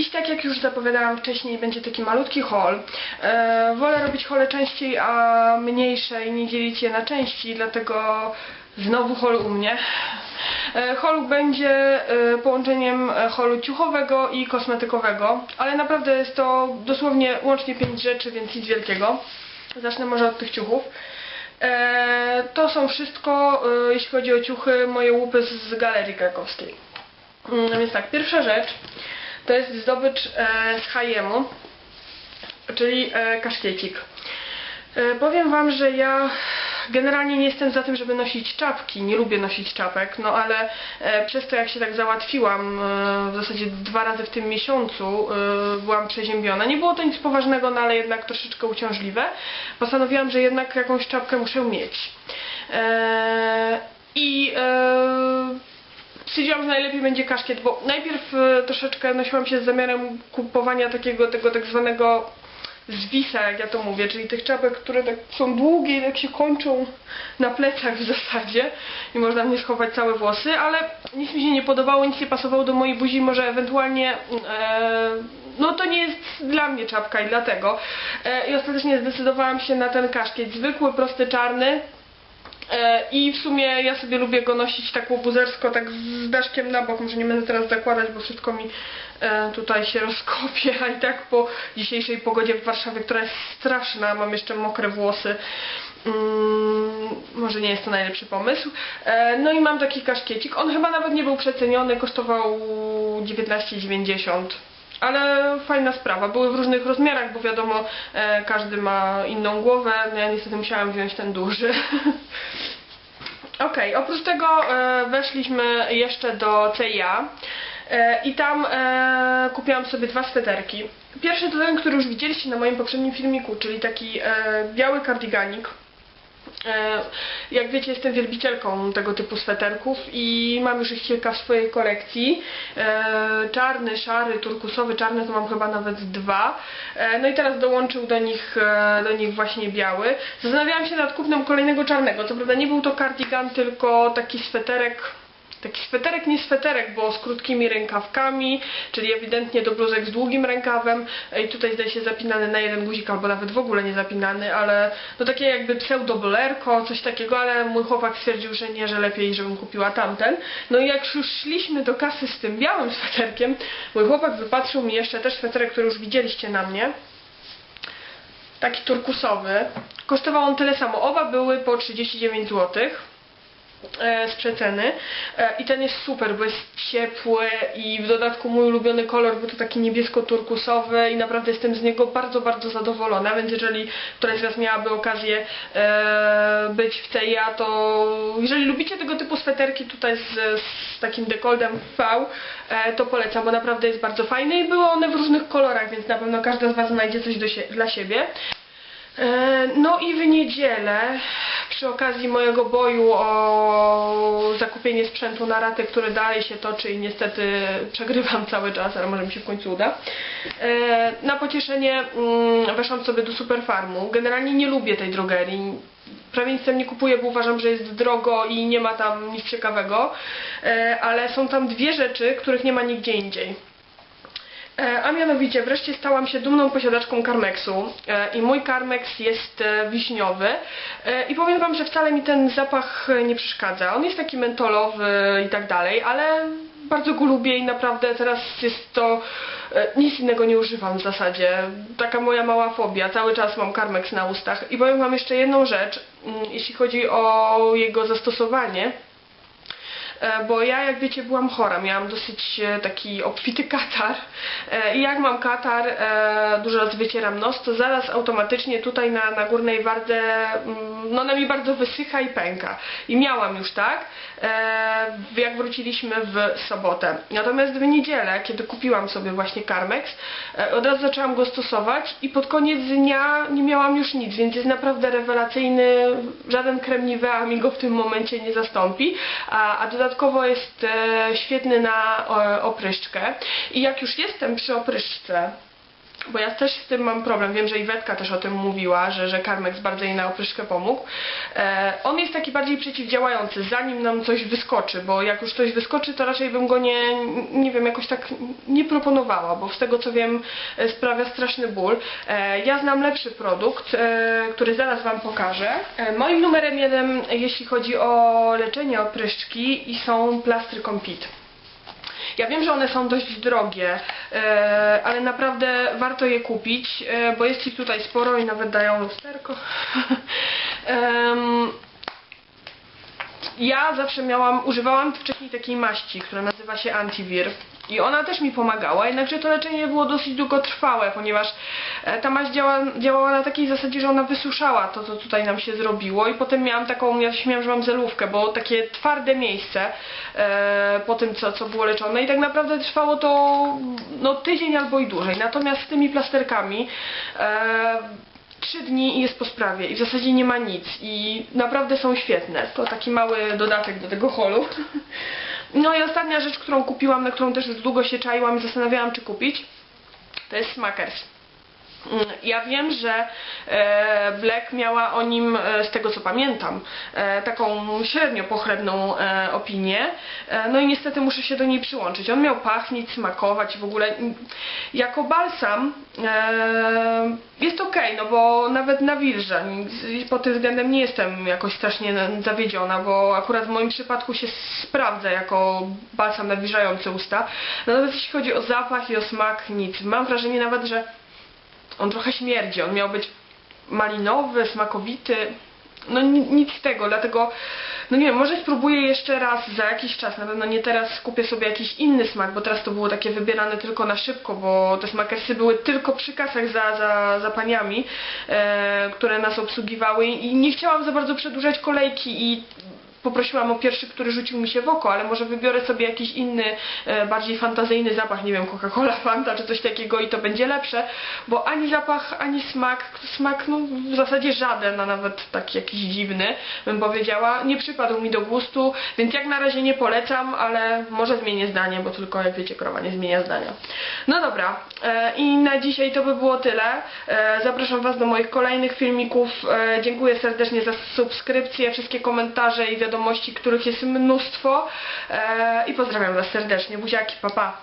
Dziś, tak jak już zapowiadałam wcześniej, będzie taki malutki haul. E, wolę robić hole częściej, a mniejsze i nie dzielić je na części, dlatego znowu haul u mnie. E, haul będzie e, połączeniem e, holu ciuchowego i kosmetykowego, ale naprawdę jest to dosłownie łącznie pięć rzeczy, więc nic wielkiego. Zacznę może od tych ciuchów. E, to są wszystko, e, jeśli chodzi o ciuchy, moje łupy z galerii krakowskiej. Mm, Więc tak, pierwsza rzecz to jest zdobycz e, z H&M-u, czyli e, kaszkiecik. E, powiem Wam, że ja generalnie nie jestem za tym, żeby nosić czapki, nie lubię nosić czapek, no ale przez to jak się tak załatwiłam, w zasadzie dwa razy w tym miesiącu byłam przeziębiona. Nie było to nic poważnego, no ale jednak troszeczkę uciążliwe. Postanowiłam, że jednak jakąś czapkę muszę mieć. I stwierdziłam, że najlepiej będzie kaszkiet, bo najpierw e, troszeczkę nosiłam się z zamiarem kupowania takiego, tego tak zwanego zwisa, jak ja to mówię, czyli tych czapek, które tak są długie i tak się kończą na plecach w zasadzie i można w nie schować całe włosy, ale nic mi się nie podobało, nic nie pasowało do mojej buzi, może ewentualnie e, no to nie jest dla mnie czapka i dlatego. E, i ostatecznie zdecydowałam się na ten kaszkiet, zwykły, prosty, czarny E, I w sumie ja sobie lubię go nosić tak łobuzersko, tak z daszkiem na bok. Może nie będę teraz zakładać, bo wszystko mi e, tutaj się rozkopie, a i tak po dzisiejszej pogodzie w Warszawie, która jest straszna, mam jeszcze mokre włosy. Mm, może nie jest to najlepszy pomysł. E, no i mam taki kaszkiecik. On chyba nawet nie był przeceniony, kosztował 19,90 ale fajna sprawa. Były w różnych rozmiarach, bo wiadomo, e, każdy ma inną głowę. No ja niestety musiałam wziąć ten duży. Okej, oprócz tego e, weszliśmy jeszcze do CIA e, i tam e, kupiłam sobie dwa sweterki. Pierwszy to ten, który już widzieliście na moim poprzednim filmiku, czyli taki e, biały kardiganik. E, Jak wiecie, jestem wielbicielką tego typu sweterków i mam już ich kilka w swojej kolekcji. E, Czarny, szary, turkusowy, czarny to mam chyba nawet dwa. E, No i teraz dołączył do nich, do nich właśnie biały. Zastanawiałam się nad kupnem kolejnego czarnego. Co prawda nie był to cardigan, tylko taki sweterek Taki sweterek, nie sweterek, bo z krótkimi rękawkami, czyli ewidentnie do bluzek z długim rękawem i tutaj zdaje się zapinany na jeden guzik, albo nawet w ogóle nie zapinany, ale no takie jakby pseudo-bolerko, coś takiego, ale mój chłopak stwierdził, że nie, że lepiej, żebym kupiła tamten. No i jak już szliśmy do kasy z tym białym sweterkiem, mój chłopak wypatrzył mi jeszcze też sweterek, który już widzieliście na mnie taki turkusowy. Kosztował on tyle samo. Oba były po 39 złotych z przeceny e, i ten jest super, bo jest ciepły i w dodatku mój ulubiony kolor, bo to taki niebiesko-turkusowy i naprawdę jestem z niego bardzo, bardzo zadowolona, więc jeżeli któraś z Was miałaby okazję e, być w CIA, to jeżeli lubicie tego typu sweterki tutaj z, z takim dekoldem V, e, to polecam, bo naprawdę jest bardzo fajny i były one w różnych kolorach, więc na pewno każda z Was znajdzie coś sie dla siebie. E, No i w niedzielę, przy okazji mojego boju o zakupienie sprzętu na ratę, który dalej się toczy i niestety przegrywam cały czas, ale może mi się w końcu uda, e, na pocieszenie mm, weszłam sobie do Superfarmu. Generalnie nie lubię tej drogerii. Prawie nic tam nie kupuję, bo uważam, że jest drogo i nie ma tam nic ciekawego, E, ale są tam dwie rzeczy, których nie ma nigdzie indziej. E, A mianowicie wreszcie stałam się dumną posiadaczką Carmexu e, i mój Carmex jest e, wiśniowy i powiem Wam, że wcale mi ten zapach nie przeszkadza. On jest taki mentolowy i tak dalej, ale bardzo go lubię i naprawdę teraz jest to nic innego nie używam w zasadzie. Taka moja mała fobia. Cały czas mam Carmex na ustach. I powiem Wam jeszcze jedną rzecz, mm, jeśli chodzi o jego zastosowanie. E, bo ja jak wiecie byłam chora, miałam dosyć e, taki obfity katar. E, i jak mam katar, dużo razy wycieram nos, to zaraz automatycznie tutaj na, na górnej wardze, mm, no ona mi bardzo wysycha i pęka. I miałam już tak, jak wróciliśmy w sobotę. Natomiast w niedzielę, kiedy kupiłam sobie właśnie Carmex, od razu zaczęłam go stosować i pod koniec dnia nie miałam już nic, więc jest naprawdę rewelacyjny, żaden krem mi go w tym momencie nie zastąpi, a, a dodatkowo jest e, świetny na e, opryszczkę. I jak już jestem przy opryszczce, bo ja też z tym mam problem. Wiem, że Iwetka też o tym mówiła, że, że Karmex bardzo jej na opryszkę pomógł. E, on jest taki bardziej przeciwdziałający, zanim nam coś wyskoczy, bo jak już coś wyskoczy, to raczej bym go nie, nie wiem, jakoś tak nie proponowała, bo z tego co wiem e, sprawia straszny ból. E, ja znam lepszy produkt, e, który zaraz Wam pokażę. E, moim numerem jeden, jeśli chodzi o leczenie opryszczki i są plastry Compit. Ja wiem, że one są dość drogie, e, ale naprawdę warto je kupić, e, bo jest ich tutaj sporo i nawet dają lusterko. Ja zawsze miałam, używałam wcześniej takiej maści, która nazywa się Antivir. I ona też mi pomagała, jednakże to leczenie było dosyć długotrwałe, ponieważ e, ta maść działa, działała na takiej zasadzie, że ona wysuszała to, co tutaj nam się zrobiło i potem miałam taką, ja się śmiałam, że mam zelówkę, bo takie twarde miejsce e, po tym, co, co było leczone i tak naprawdę trwało to no, tydzień albo i dłużej. Natomiast z tymi plasterkami e, trzy dni i jest po sprawie i w zasadzie nie ma nic i naprawdę są świetne. To taki mały dodatek do tego holu. No i ostatnia rzecz, którą kupiłam, na którą też długo się czaiłam i zastanawiałam, czy kupić, to jest Smackers. Mm, Ja wiem, że e, Black miała o nim, e, z tego co pamiętam, e, taką średnio pochlebną opinię. No i niestety muszę się do niej przyłączyć. On miał pachnieć, smakować w ogóle. Jako balsam jest ok, no bo nawet na wilża z- pod tym względem nie jestem jakoś strasznie na- zawiedziona, bo akurat w moim przypadku się sprawdza jako balsam nawilżający usta. Natomiast jeśli chodzi o zapach i o smak, nic. Mam wrażenie nawet, że on trochę śmierdzi. On miał być malinowy, smakowity. No ni- nic z tego, dlatego no nie wiem, może spróbuję jeszcze raz za jakiś czas, na pewno nie teraz kupię sobie jakiś inny smak, bo teraz to było takie wybierane tylko na szybko, bo te smakersy były tylko przy kasach za, za, za paniami, e, które nas obsługiwały i nie chciałam za bardzo przedłużać kolejki i poprosiłam o pierwszy, który rzucił mi się w oko, ale może wybiorę sobie jakiś inny, e, bardziej fantazyjny zapach, nie wiem, Coca-Cola, Fanta czy coś takiego i to będzie lepsze, bo ani zapach, ani smak, smak no w zasadzie żaden, a nawet taki jakiś dziwny, bym powiedziała, nie przypadł mi do gustu, więc jak na razie nie polecam, ale może zmienię zdanie, bo tylko jak wiecie, krowa nie zmienia zdania. No dobra, e, i na dzisiaj to by było tyle. E, zapraszam Was do moich kolejnych filmików. E, dziękuję serdecznie za subskrypcję, wszystkie komentarze i wiadomości, których jest mnóstwo. I pozdrawiam Was serdecznie. Buziaki, pa pa.